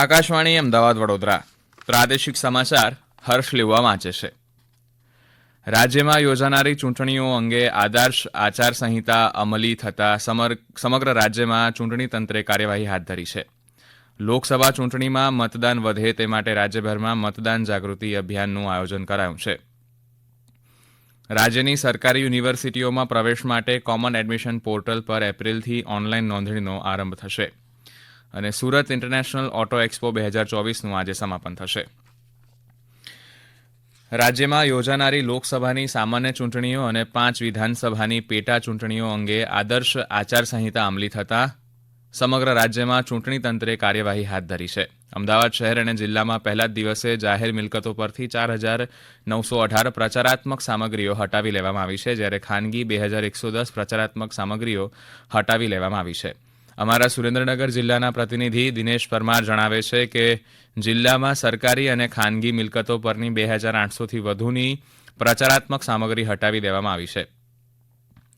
આકાશવાણી, અમદાવાદ, વડોદરા. પ્રાદેશિક સમાચાર હર્ષ લેવા વાંચે છે. રાજ્યમાં યોજાનારી ચૂંટણીઓ અંગે આદર્શ આચારસંહિતા અમલી થતા સમગ્ર રાજ્યમાં ચૂંટણી તંત્રે કાર્યવાહી હાથ ધરી છે. લોકસભા ચૂંટણીમાં મતદાન વધે તે માટે રાજ્યભરમાં મતદાન જાગૃતિ અભિયાનનું આયોજન કરાયું છે. રાજ્યની સરકારી યુનિવર્સિટીઓમાં પ્રવેશ માટે કોમન એડમિશન પોર્ટલ પર એપ્રિલથી ઓનલાઈન નોંધણીનો આરંભ થશે. અને સુરત ઇન્ટરનેશનલ ઓટો એક્સપો બે હજાર ચોવીસનું આજે સમાપન થશે. રાજ્યમાં યોજાનારી લોકસભાની સામાન્ય ચૂંટણીઓ અને પાંચ વિધાનસભાની પેટા ચૂંટણીઓ અંગે આદર્શ આચારસંહિતા અમલી થતાં સમગ્ર રાજ્યમાં ચૂંટણી તંત્રે કાર્યવાહી હાથ ધરી છે. અમદાવાદ શહેર અને જિલ્લામાં પહેલા જ દિવસે જાહેર મિલકતો પરથી ચાર હજાર નવસો અઢાર પ્રચારાત્મક સામગ્રીઓ હટાવી લેવામાં આવી છે, જ્યારે ખાનગી બે હજાર એકસો દસ પ્રચારાત્મક સામગ્રીઓ હટાવી લેવામાં આવી છે. અમારા સુરેન્દ્રનગર જિલ્લાના પ્રતિનિધિ દિનેશ પરમાર જણાવે છે કે જિલ્લામાં સરકારી અને ખાનગી મિલકતો પરની બે હજાર આઠસોથી વધુની પ્રચારાત્મક સામગ્રી હટાવી દેવામાં આવી છે.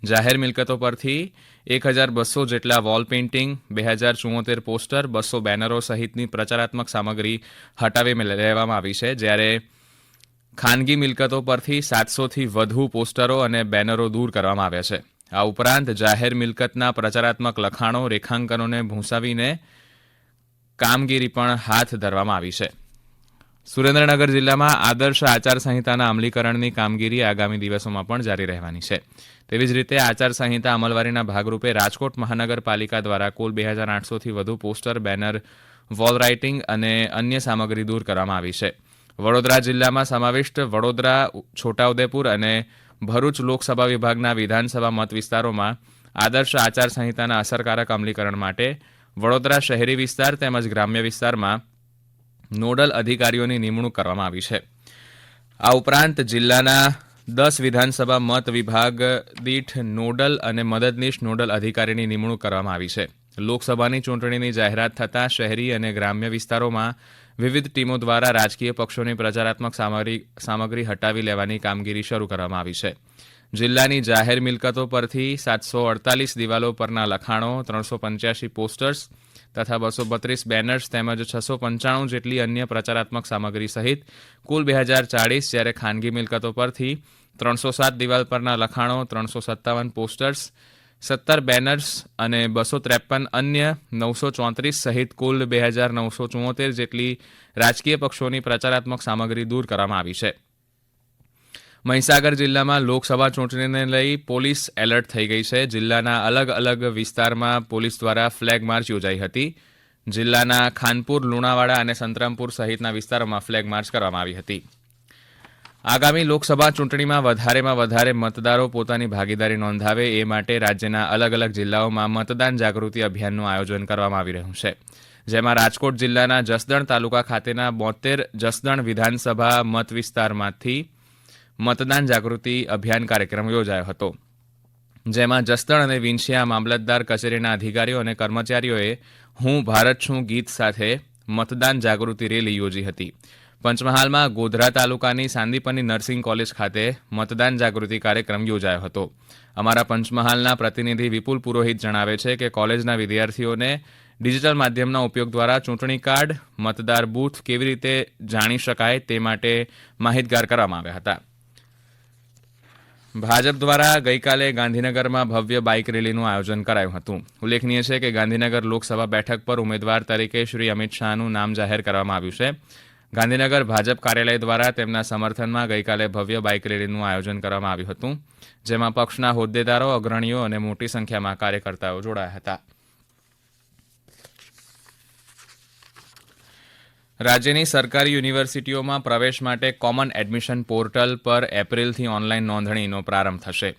જાહેર મિલકતો પરથી એક હજાર બસો જેટલા વોલ પેઇન્ટિંગ, બે હજાર ચુમ્મોતેર પોસ્ટર, બસો બેનરો સહિતની પ્રચારાત્મક સામગ્રી હટાવી લેવામાં આવી છે. જ્યારે ખાનગી મિલકતો પરથી સાતસોથી વધુ પોસ્ટરો અને બેનરો દૂર કરવામાં આવ્યા છે. આ ઉપરાંત જાહેર મિલકતના પ્રચારાત્મક લખાણો, રેખાંકનોને ભૂંસાવીને કામગીરી પણ હાથ ધરવામાં આવી છે. સુરેન્દ્રનગર જિલ્લામાં આદર્શ આચારસંહિતાના અમલીકરણની કામગીરી આગામી દિવસોમાં પણ જારી રહેવાની છે. તેવી જ રીતે આચારસંહિતા અમલવારીના ભાગરૂપે રાજકોટ મહાનગરપાલિકા દ્વારા કુલ બે હજાર આઠસોથી વધુ પોસ્ટર, બેનર, વોલ રાઇટિંગ અને અન્ય સામગ્રી દૂર કરવામાં આવી છે. વડોદરા જિલ્લામાં સમાવિષ્ટ વડોદરા, છોટાઉદેપુર અને ભરૂચ લોકસભા વિભાગના વિધાનસભા મત વિસ્તારોમાં આદર્શ આચારસંહિતાના અસરકારક અમલીકરણ માટે વડોદરા શહેરી વિસ્તાર તેમજ ગ્રામ્ય વિસ્તારમાં નોડલ અધિકારીઓની નિમણૂક કરવામાં આવી છે. આ ઉપરાંત જિલ્લાના દસ વિધાનસભા મત વિભાગ દીઠ નોડલ અને મદદનીશ નોડલ અધિકારીની નિમણૂક કરવામાં આવી છે. લોકસભાની ચૂંટણીની જાહેરાત થતાં શહેરી અને ગ્રામ્ય વિસ્તારોમાં વિવિધ ટીમો દ્વારા રાજકીય પક્ષોની પ્રચારાત્મક સામગ્રી સામગ્રી હટાવી લેવાની કામગીરી શરૂ કરવામાં આવી છે. જિલ્લાની જાહેર મિલકતો પરથી સાતસો અડતાલીસ દિવાલો પરના લખાણો, ત્રણસો પંચ્યાસી પોસ્ટર્સ તથા બસો બત્રીસ બેનર્સ તેમજ છસો પંચાણું જેટલી અન્ય પ્રચારાત્મક સામગ્રી સહિત કુલ બે હજાર ચાળીસ જ્યારે ખાનગી મિલકતો પરથી ત્રણસો સાત દિવાલ પરના લખાણો, ત્રણસો સત્તાવન પોસ્ટર્સ સત્તર બેનર્સ અને બસો ત્રેપન અન્ય નવસો ચોત્રીસ સહિત કુલ બે હજાર નવસો ચુંમોતેર જેટલી રાજકીય પક્ષોની પ્રચારાત્મક સામગ્રી દૂર કરવામાં આવી છે. મહીસાગર જિલ્લામાં લોકસભા ચૂંટણીને લઈ પોલીસ એલર્ટ થઈ ગઈ છે. જિલ્લાના અલગ અલગ વિસ્તારમાં પોલીસ દ્વારા ફ્લેગ માર્ચ યોજાઈ હતી. જિલ્લાના ખાનપુર, લુણાવાડા અને સંતરામપુર સહિતના વિસ્તારોમાં ફ્લેગ માર્ચ કરવામાં આવી હતી. આગામી લોકસભા ચૂંટણીમાં વધારેમાં વધારે મતદારો પોતાની ભાગીદારી નોંધાવે એ માટે રાજ્યના અલગ અલગ જિલ્લાઓમાં મતદાન જાગૃતિ અભિયાનનું આયોજન કરવામાં આવી રહ્યું છે. જેમાં રાજકોટ જિલ્લાના જસદણ તાલુકા ખાતેના બોતેર જસદણ વિધાનસભા મત વિસ્તારમાંથી મતદાન જાગૃતિ અભિયાન કાર્યક્રમ યોજાયો હતો. જેમાં જસદણ અને વિંછિયા મામલતદાર કચેરીના અધિકારીઓ અને કર્મચારીઓએ હું ભારત છું ગીત સાથે મતદાન જાગૃતિ રેલી યોજી હતી. પંચમહાલમાં ગોધરા તાલુકાની સાંદીપની નર્સિંગ કોલેજ ખાતે મતદાન જાગૃતિ કાર્યક્રમ યોજાયો હતો. અમારા પંચમહાલના પ્રતિનિધિ વિપુલ પુરોહિત જણાવે છે કે કોલેજના વિદ્યાર્થીઓને ડિજિટલ માધ્યમના ઉપયોગ દ્વારા ચૂંટણી કાર્ડ, મતદાર બૂથ કેવી રીતે જાણી શકાય તે માટે માહિતગાર કરવામાં આવ્યા હતા. ભાજપ દ્વારા ગઈકાલે ગાંધીનગરમાં ભવ્ય બાઇક રેલીનું આયોજન કરાયું હતું. ઉલ્લેખનીય છે કે ગાંધીનગર લોકસભા બેઠક પર ઉમેદવાર તરીકે શ્રી અમિત શાહનું નામ જાહેર કરવામાં આવ્યું છે. ગાંધીનગર ભાજપ કાર્યાલય દ્વારા તેમના સમર્થનમાં ગઈકાલે ભવ્ય બાઇક રેલીનું આયોજન કરવામાં આવ્યું હતું, જેમાં પક્ષના હોદ્દેદારો, અગ્રણીઓ અને મોટી સંખ્યામાં કાર્યકર્તાઓ જોડાયા હતા. રાજ્યની સરકારી યુનિવર્સિટીઓમાં પ્રવેશ માટે કોમન એડમિશન પોર્ટલ પર એપ્રિલથી ઓનલાઈન નોંધણીનો પ્રારંભ થશે.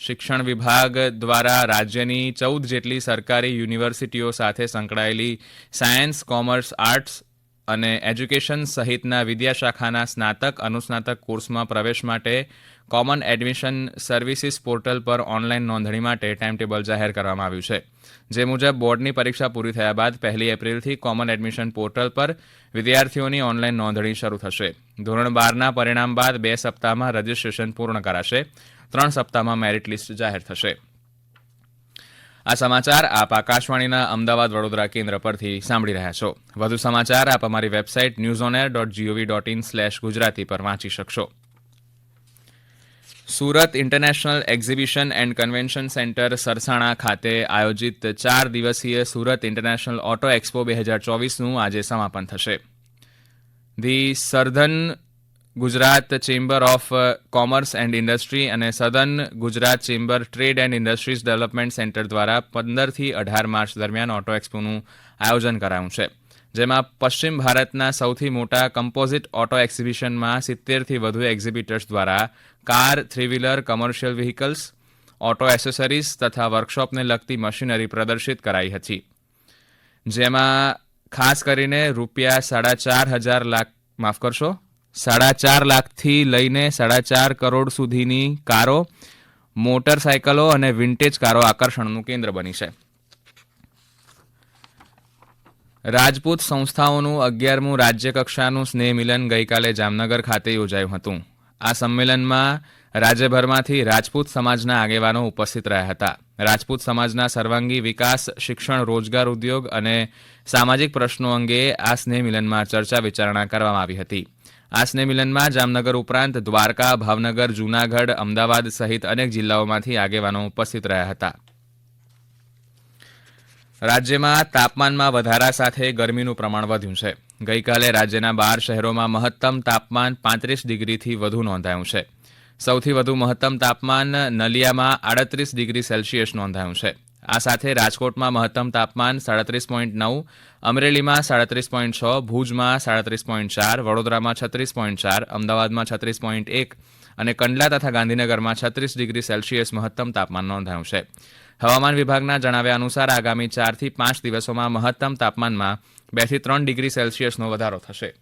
શિક્ષણ વિભાગ દ્વારા રાજ્યની ચૌદ જેટલી સરકારી યુનિવર્સિટીઓ સાથે સંકળાયેલી સાયન્સ, કોમર્સ, આર્ટ્સ અને એજ્યુકેશન સહિતના વિદ્યાશાખાના સ્નાતક અનુસ્નાતક કોર્સમાં પ્રવેશ માટે કોમન એડમિશન સર્વિસીસ પોર્ટલ પર ઓનલાઈન નોંધણી માટે ટાઈમટેબલ જાહેર કરવામાં આવ્યું છે. જે મુજબ બોર્ડની પરીક્ષા પૂરી થયા બાદ પહેલી એપ્રિલથી કોમન એડમિશન પોર્ટલ પર વિદ્યાર્થીઓની ઓનલાઈન નોંધણી શરૂ થશે. ધોરણ બારના પરિણામ બાદ બે સપ્તાહમાં રજીસ્ટ્રેશન પૂર્ણ કરાશે. ત્રણ સપ્તાહમાં મેરિટ લિસ્ટ જાહેર થશે. આ સમાચાર આપ આકાશવાણીના અમદાવાદ વડોદરા કેન્દ્ર પરથી સાંભળી રહ્યા છો. વધુ સમાચાર આપ અમારી website news on air dot gov dot in slash Gujarati પર વાંચી શકશો. Surat international exhibition and convention centre Sarsana ખાતે આયોજિત ચાર દિવસીય સુરત ઇન્ટરનેશનલ ઓટો એક્સપો બે હજાર ચોવીસનું આજે સમાપન થશે. The southern Gujarat chamber of commerce and industry અને southern Gujarat chamber trade and industries development centre દ્વારા પંદરથી અઢાર માર્ચ દરમિયાન ઓટો એક્સપોનું આયોજન કરાયું છે. જેમાં પશ્ચિમ ભારતના સૌથી મોટા કમ્પોઝિટ ઓટો એક્ઝિબિશનમાં સિત્તેરથી વધુ એક્ઝિબિટર્સ દ્વારા car three wheeler commercial vehicles auto accessories તથા વર્કશોપને લગતી મશીનરી પ્રદર્શિત કરાઈ હતી. જેમાં ખાસ કરીને રૂપિયા સાડા ચાર હજાર લાખ, માફ કરશો સાડા ચાર લાખથી લઈને સાડા ચાર કરોડ સુધીની કારો, મોટરસાયકલો અને વિન્ટેજ કારો આકર્ષણનું કેન્દ્ર બની છે. રાજપૂત સંસ્થાઓનું અગિયારમું રાજ્યકક્ષાનું સ્નેહ મિલન ગઈકાલે જામનગર ખાતે યોજાયું હતું. આ સંમેલનમાં રાજ્યભરમાંથી રાજપૂત સમાજના આગેવાનો ઉપસ્થિત રહ્યા હતા. રાજપૂત સમાજના સર્વાંગી વિકાસ, શિક્ષણ, રોજગાર ઉદ્યોગ અને સામાજિક પ્રશ્નો અંગે આ સ્નેહ મિલનમાં ચર્ચા વિચારણા કરવામાં આવી હતી. આ સ્નેહમિલનમાં જામનગર ઉપરાંત દ્વારકા, ભાવનગર, જૂનાગઢ, અમદાવાદ સહિત અનેક જિલ્લાઓમાંથી આગેવાનો ઉપસ્થિત રહ્યા હતા. રાજ્યમાં તાપમાનમાં વધારા સાથે ગરમીનું પ્રમાણ વધ્યું છે. ગઈકાલે રાજ્યના બાર શહેરોમાં મહત્તમ તાપમાન પાંત્રીસ ડિગ્રીથી વધુ નોંધાયું છે. સૌથી વધુ મહત્તમ તાપમાન નલિયામાં આડત્રીસ ડિગ્રી સેલ્સિયસ નોંધાયું છે. આ સાથે રાજકોટમાં મહત્તમ તાપમાન સાડત્રીસ પોઈન્ટ નવ, અમરેલીમાં સાડત્રીસ પોઈન્ટ છ, ભુજમાં સાડત્રીસ પોઈન્ટ ચાર, વડોદરામાં છત્રીસ પોઈન્ટ ચાર, અમદાવાદમાં છત્રીસ પોઈન્ટ એક અને કંડલા તથા ગાંધીનગરમાં છત્રીસ ડિગ્રી સેલ્સિયસ મહત્તમ તાપમાન નોંધાયું છે. હવામાન વિભાગના જણાવ્યા અનુસાર આગામી ચારથી પાંચ દિવસોમાં મહત્તમ તાપમાનમાં બેથી ત્રણ ડિગ્રી સેલ્સિયસનો વધારો થશે.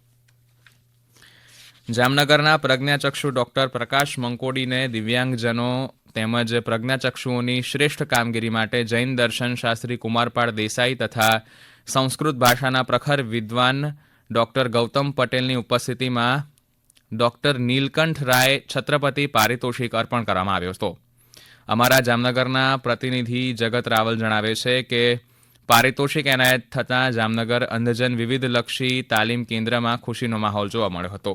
જામનગરના પ્રજ્ઞાચક્ષુ ડોક્ટર પ્રકાશ મંકોડીને દિવ્યાંગજનો તેમજ પ્રજ્ઞાચક્ષુઓની શ્રેષ્ઠ કામગીરી માટે જૈન દર્શન શાસ્ત્રી કુમારપાળ દેસાઈ તથા સંસ્કૃત ભાષાના પ્રખર વિદ્વાન ડૉક્ટર ગૌતમ પટેલની ઉપસ્થિતિમાં ડૉક્ટર નીલકંઠ રાય છત્રપતિ પારિતોષિક અર્પણ કરવામાં આવ્યો હતો. અમારા જામનગરના પ્રતિનિધિ જગત રાવલ જણાવે છે કે પારિતોષિક એનાયત થતાં જામનગર અંધજન વિવિધલક્ષી તાલીમ કેન્દ્રમાં ખુશીનો માહોલ જોવા મળ્યો હતો.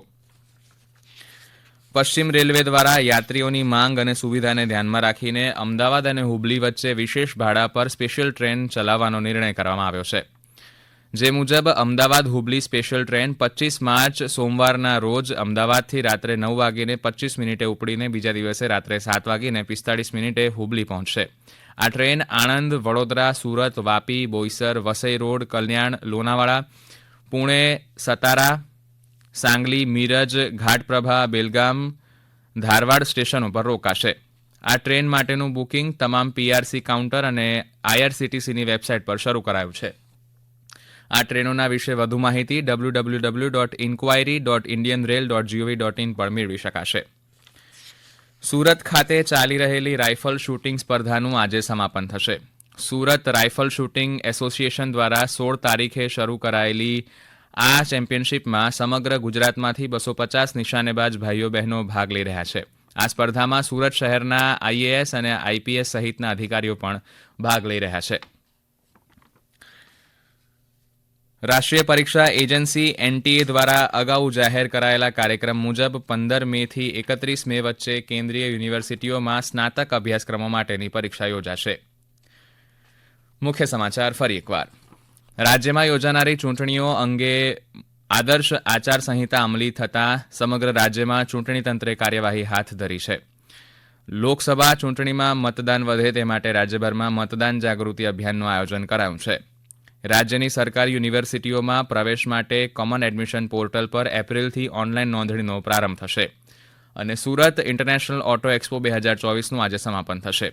પશ્ચિમ રેલવે દ્વારા યાત્રીઓની માંગ અને સુવિધાને ધ્યાનમાં રાખીને અમદાવાદ અને હુબલી વચ્ચે વિશેષ ભાડા પર સ્પેશિયલ ટ્રેન ચલાવવાનો નિર્ણય કરવામાં આવ્યો છે. જે મુજબ, અમદાવાદ હુબલી સ્પેશિયલ ટ્રેન પચીસ માર્ચ સોમવારના રોજ અમદાવાદથી રાત્રે નવ વાગીને પચીસ મિનિટે ઉપડીને બીજા દિવસે રાત્રે સાત વાગીને પિસ્તાળીસ મિનિટે હુબલી પહોંચશે. આ train Anand, Vadodara, Surat, Vapi, Boisar, Vasai road, Kalyan, Lonavala, Pune, Satara Sangli, Miraj, Ghataprabha, Belgaum, Dharwad station ઉપર રોકાશે. આ ટ્રેન માટેનું બુકિંગ તમામ પીઆરસી કાઉન્ટર અને આઈઆરસીટીસીની વેબસાઇટ પર શરૂ કરાયું છે. આ ટ્રેનોના વિશે વધુ માહિતી W W W dot enquiry dot Indian rail dot G O V dot in પર મેળવી શકાશે. સુરત ખાતે ચાલી રહેલી રાઇફલ શૂટિંગ સ્પર્ધાનું આજે સમાપન થશે. સુરત રાઇફલ શૂટિંગ એસોસિએશન દ્વારા સોળ તારીખે શરૂ કરાયેલી આ ચેમ્પિયનશિપમાં સમગ્ર ગુજરાતમાંથી બસો પચાસ નિશાનેબાજ ભાઈઓ બહેનો ભાગ લઈ રહ્યા છે. આ સ્પર્ધામાં સુરત શહેરના આઈએએસ અને આઈપીએસ સહિતના અધિકારીઓ પણ ભાગ લઈ રહ્યા છે. રાષ્ટ્રીય પરીક્ષા એજન્સી એનટીએ દ્વારા અગાઉ જાહેર કરાયેલા કાર્યક્રમ મુજબ પંદર મેથી એકત્રીસ મે વચ્ચે કેન્દ્રીય યુનિવર્સિટીઓમાં સ્નાતક અભ્યાસક્રમો માટેની પરીક્ષા યોજાશે. મુખ્ય સમાચાર ફરી એકવાર. રાજ્યમાં યોજાનારી ચૂંટણીઓ અંગે આદર્શ આચાર સંહિતા અમલી થતાં સમગ્ર રાજ્યમાં ચૂંટણી તંત્રે કાર્યવાહી હાથ ધરી છે. લોકસભા ચૂંટણીમાં મતદાન વધે તે માટે રાજ્યભરમાં મતદાન જાગૃતિ અભિયાનનું આયોજન કરાયું છે. રાજ્યની સરકારી યુનિવર્સિટીઓમાં પ્રવેશ માટે કોમન એડમિશન પોર્ટલ પર એપ્રિલથી ઓનલાઈન નોંધણીનો પ્રારંભ થશે અને સુરત ઇન્ટરનેશનલ ઓટો એક્સપો બે હજાર ચોવીસનું આજે સમાપન થશે.